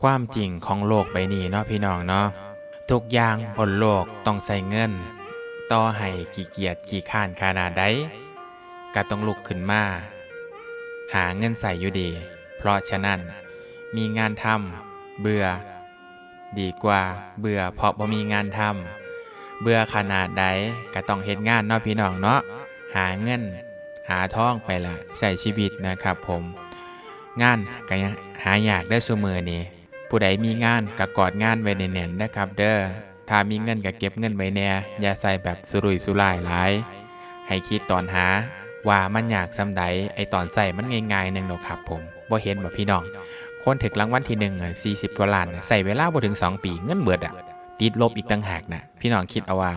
ความจริงของโลกใบนี้เนาะพี่น้องเนาะทุกอย่างบนโลกต้องใส่เงิน ต่อให้กี่เกียจกี่ข้านขนาดใดก็ต้องลุกขึ้นมา หาเงินใส่อยู่ดี เพราะฉะนั้น มีงานทำเบื่อ ดีกว่าเบื่อเพราะบ่มีงานทำเบื่อขนาดใดก็ต้องเฮ็ดงานเนาะพี่น้องเนาะหาเงิน หาทองไปละใส่ชีวิตนะครับผม งานก็ยังหายากได้อซุมือนี้ ผู้ใดมีงานก็กอดงานไว้แน่นๆนะครับ เด้อถ้ามีเงินก็เก็บเงินไว้แน่อย่าใส่แบบสุรุ่ยสุร่ายหลาย ให้คิดตอนหาว่ามันยากซำใดไอตอนใส่มันง่ายๆหนึงเนาะครับผมบ่เห็นบ่พี่น้อง คนถึกรางวัลที่หนึ่งอะ40กว่าล้านใส่เวลาบ่ถึง2ปีเงินเบิดอะติดลบอีกต่างหากนะพี่น้องคิดเอาว่า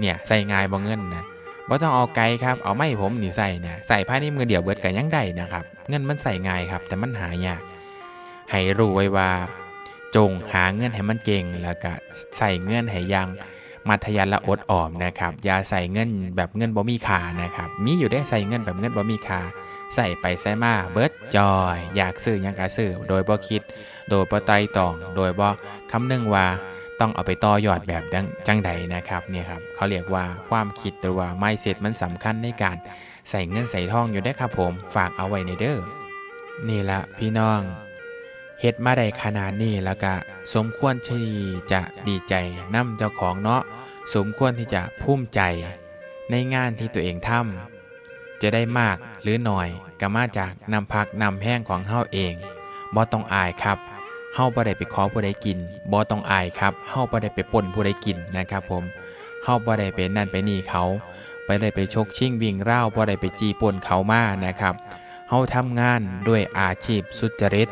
เนี่ยใส่ง่ายบ่เงินนะบ่ต้องเอาไกลครับเอาไม่ผมนี่ใส่นะใส่ภายในมือเดียวเบิดก็ยังได้นะครับ เงินมันใส่ง่ายครับ แต่มันหายากให้รู้ไว้ว่า จงหาเงินให้มันเก่งแล้วก็ใส่เงินให้ยังมัธยันละอดออมนะครับอย่าใส่เงินแบบเงินบ่มีค่านะครับมีอยู่ได้ใส่เงินแบบเงินบ่มีค่าใส่ไปใส่มาเบิร์ดจอย อยากซื้อยังก็ซื้อโดยบ่คิด โดยบ่ไตรตรองโดยบ่คำนึงว่าต้องเอาไปต่อยอดแบบจังจังใดนะครับเนี่ยครับเขาเรียกว่าความคิดหรือว่า mindset มันสำคัญในการใส่เงินใส่ทองอยู่ได้ครับผมฝากเอาไว้ในเด้อนี่ละพี่น้อง เฮ็ดมาได้ขนาดนี้แล้วก็สมควรที่จะดีใจนำเจ้าของเนาะสมควรที่จะภูมิใจในงานที่ตัวเองทำจะได้มากหรือหน่อยก็มาจากนำพักนำแห้งของเฮาเองบ่ต้องอายครับเฮาบ่ได้ไปขอผู้ใดกินบ่ต้องอายครับเฮาบ่ได้ไปปล้นผู้ใดกินนะครับผมเฮาบ่ได้ไปนั่นไปนี่เขาไปได้ไปชกชิงวิ่งร่าวบ่ได้ไปจี้ปล้นเขามานะครับเฮาทำงานด้วยอาชีพสุจริต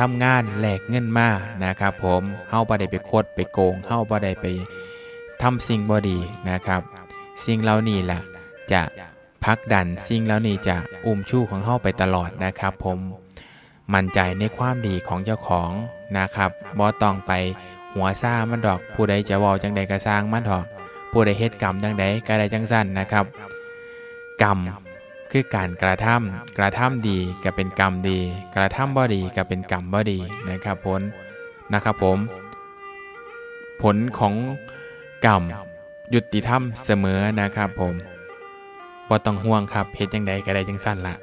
ทำงานแหลกเงินมานะครับผมเฮาบ่ได้ไปโคดไปโกงเฮาบ่ได้ไปทำสิ่งบ่ดีนะครับ สิ่งเหล่านี้ล่ะจะผลักดันสิ่งเหล่านี้จะอุ้มชู้ของเฮาไปตลอดนะครับผมมั่นใจในความดีของเจ้าของนะครับบ่ต้องไปหัวซ่ามันดอกผู้ใดจะเว้าจังใดก็สร้างมันเถอะผู้ใดเฮ็ดกรรมจังใดก็ได้จังสั้นนะครับ กรรม คือการกระทำกระทำดีก็เป็นกรรมดี กระทำบ่ดีก็เป็นกรรมบ่ดีนะครับผลนะครับผม ผลของกรรมยุติธรรมเสมอนะครับผมบ่ต้องห่วงครับเฮ็ดจังใดก็ได้จังสั้นละ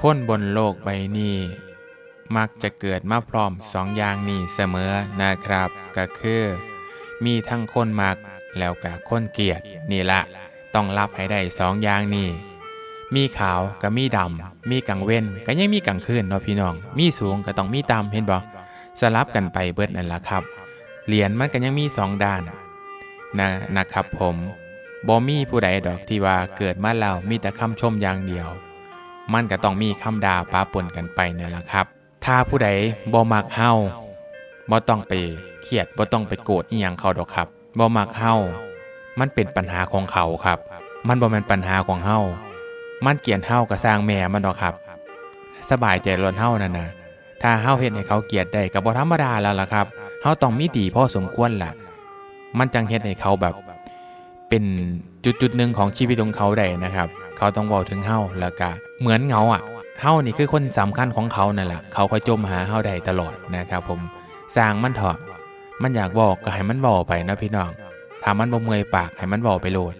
คนบนโลกใบนี้มักจะเกิดมาพร้อมสองอย่างนี้เสมอนะครับ ก็คือ มีทั้งคนมักแล้วก็คนเกลียดนี่ละ ต้องรับให้ได้สองอย่างนี้มีขาวก็มีดำ มีกลางเว้นก็ยังมีกลางคืนเนาะพี่น้อง มีสูงก็ต้องมีต่ำเห็นบ่สลับกันไปเบิดนั่นล่ะครับ เหรียญมันก็ยังมีสองด้านนะนะครับผมบ่มีผู้ใดดอกที่ว่าเกิดมาแล้วมีแต่คำชมอย่างเดียว มันก็ต้องมีคำด่าปาปนกันไปนั่นแหละครับ ถ้าผู้ใดบ่มักเฮาบ่ต้องไปเครียดบ่ต้องไปโกรธอีหยังเขาดอกครับบ่มักเฮา มันเป็นปัญหาของเขาครับ มันบ่แม่นปัญหาของเฮามันเกลียดเฮาก็สร้างแม่มันดอกครับ สบายใจล้นเฮานั่นนะถ้าเฮาเฮ็ดให้เขาเกลียดได้ก็บ่ธรรมดาแล้วล่ะครับเฮาต้องมีดีพอสมควรล่ะ มันจังเฮ็ดให้เขาแบบ เป็นจุดจุดๆหนึ่งของชีวิตของเขาได้นะครับ เขาต้องบอกถึงเฮาแล้วก็เหมือนเงาอะเฮานี่คือคนสำคัญของเขานั่นแหละเขาคอยจมหาเฮาได้ตลอดนะครับ ผมสร้างมันเถอะมันอยากบอกก็ให้มันบอกไปนะพี่น้อง ถ้ามันบ่เมื่อยปากให้มันบอกไปโลด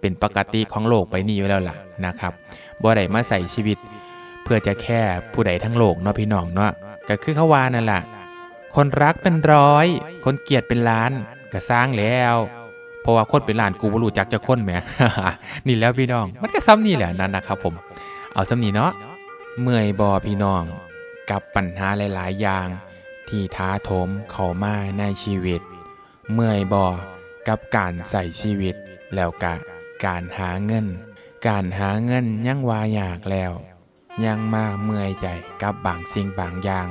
เป็นปกติของโลกไปนี่อยู่แล้วล่ะนะครับบ่ได้มาใส่ชีวิต เพื่อจะแค่ผู้ใดทั้งโลกเนาะพี่น้องเนาะก็คือเขาว่านั่นแหละคนรักเป็นร้อย คนเกลียดเป็นล้านก็สร้างแล้ว เพราะว่าคนเป็นล้านกูบ่รู้จักจะคนแหมนี่แล้วพี่น้อง มันก็ซ้ำนี่แหละนั่นนะครับผม เอาซ้ำนี่เนาะเมื่อยบอพี่น้อง กับปัญหาหลาย ๆ อย่าง ที่ท้าโถมเข้ามาในชีวิต เมื่อยบอ กับการใส่ชีวิต แล้วกะการหาเงิน การหาเงินยังวายากแล้ว ยังมาเมื่อยใจกับบางสิ่งบางอย่าง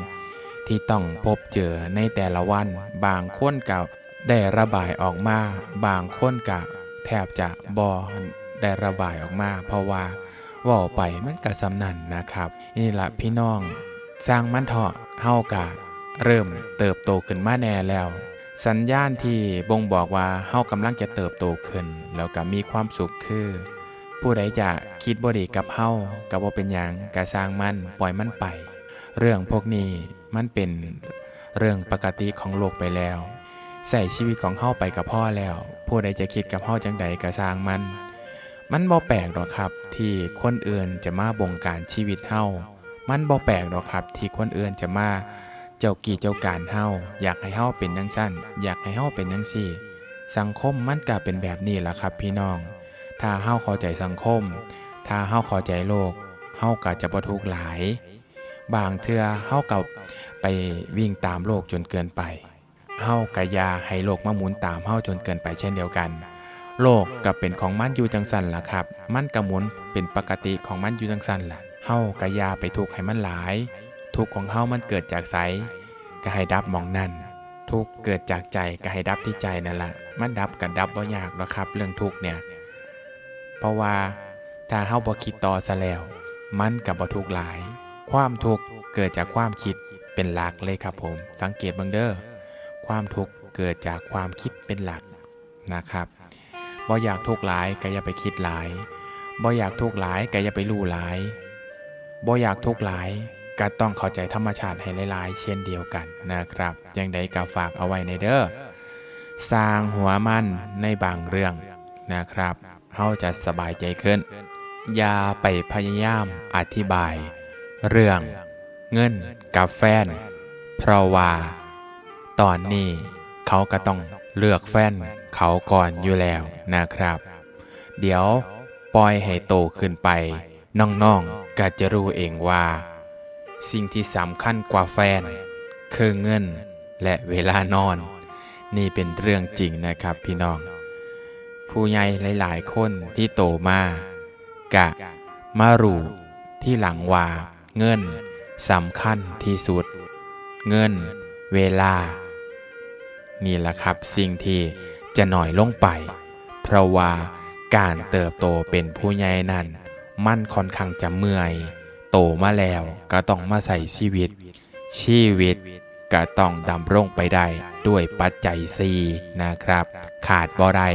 ที่ต้องพบเจอในแต่ละวัน บางคนกับได้ระบายออกมา บางคนกับแทบจะบอได้ระบายออกมา เพราะว่าว่าไปมันกะสำนันนะครับ นี่ละพี่น้อง สร้างมันเถาะเฮากะเริ่มเติบโตขึ้นมาแน่แล้ว สัญญาณที่บ่งบอกว่าเฮากำลังจะเติบโตขึ้น แล้วก็มีความสุขคือ ผู้ใดจะคิดบ่ดีกับเฮาก็บ่เป็นหยังก็สร้างมันปล่อยมันไป เรื่องพวกนี้มันเป็นเรื่องปกติของโลกไปแล้วใส่ชีวิตของเฮาไปกับพ่อแล้ว ผู้ใดจะคิดกับเฮาจังใดก็สร้างมัน มันบ่แปลกหรอกครับ ที่คนอื่นจะมาบงการชีวิตเฮามันบ่แปลกหรอกครับ ที่คนอื่นจะมา เจ้ากี่เจ้าการเฮาอยากให้เฮาเป็นจังซั่นอยากให้เฮาเป็นจังซี่ สังคมมันก็เป็นแบบนี้ล่ะครับพี่น้อง ถ้าเฮาเข้าใจสังคม ถ้าเฮาเข้าใจโลกเฮาก็จะบ่ทุกข์หลาย บางเทื่อเฮาก็ไปวิ่งตามโลกจนเกินไปเฮาก็อย่าให้โลกมาหมุนตามเฮาจนเกินไปเช่นเดียวกัน โลกก็เป็นของมันอยู่จังสันล่ะครับ มันก็หมุนเป็นปกติของมันอยู่จังสันล่ะเฮาก็อย่าไปทุกข์ให้มันหลาย ทุกข์ของเฮามันเกิดจากไสก็ให้ดับมองนั่น ทุกข์เกิดจากใจก็ให้ดับที่ใจนั่นแหละมันดับกันดับบ่ยากหรอกครับ เรื่องทุกข์เนี่ยเพราะว่าถ้าเฮาบ่คิดต่อซะแล้ว มันก็บ่ทุกข์หลาย ความทุกข์เกิดจากความคิดเป็นหลักเลยครับผม สังเกตเบิ่งเด้อความทุกข์เกิดจากความคิดเป็นหลักนะครับบ่อยากทุกข์หลายก็อย่าไปคิดหลายบ่อยากทุกข์หลายก็อย่าไปรู้หลายบ่อยากทุกข์หลาย ก็ต้องเข้าใจธรรมชาติให้หลายๆ เช่นเดียวกันนะครับยังใดก็ฝากเอาไว้ในเด้อสร้างหัวมันในบางเรื่องนะครับเฮาจะสบายใจขึ้น อย่าไปพยายามอธิบาย เรื่องเงินกับแฟน เพราะว่าตอนนี้เขาก็ต้องเลือกแฟนเขาก่อนอยู่แล้วนะครับ เดี๋ยวปล่อยให้โตขึ้นไป น้องๆก็จะรู้เองว่า สิ่งที่สำคัญกว่าแฟน คือเงินและเวลานอน นี่เป็นเรื่องจริงนะครับพี่น้อง ผู้ใหญ่หลาย ๆ คนที่โตมากะมารูที่หลังว่าเงินสำคัญที่สุด เงิน เวลา นี่แหละครับสิ่งที่จะหน่อยลงไป เพราะว่าการเติบโตเป็นผู้ใหญ่นั้น มันค่อนข้างจะเมื่อย โตมาแล้วก็ต้องมาใส่ชีวิต ชีวิตก็ต้องดำรงไปได้ด้วยปัจจัยสีนะครับ ขาดบ่ได้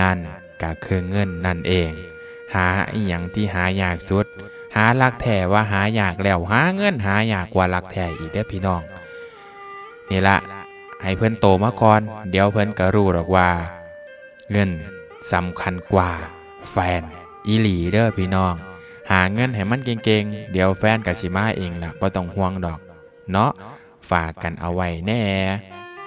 นั่นก็คือเงินนั่นเอง หาอีหยังที่หายากสุด หาลักแท้ว่าหายากแล้วหาเงินหายากกว่าลักแท้อีกเด้อพี่น้อง นี่ละให้เพิ่อนโตมาก่อน เดี๋ยวเพิ่อนก็รู้หรอกว่า เงินสำคัญกว่าแฟนอีหลีเด้อพี่น้อง หาเงินให้มันเก่งๆ เดี๋ยวแฟนกับชิมาเองล่ะบ่ต้องห่วงดอก เนาะฝากกันเอาไว้แน่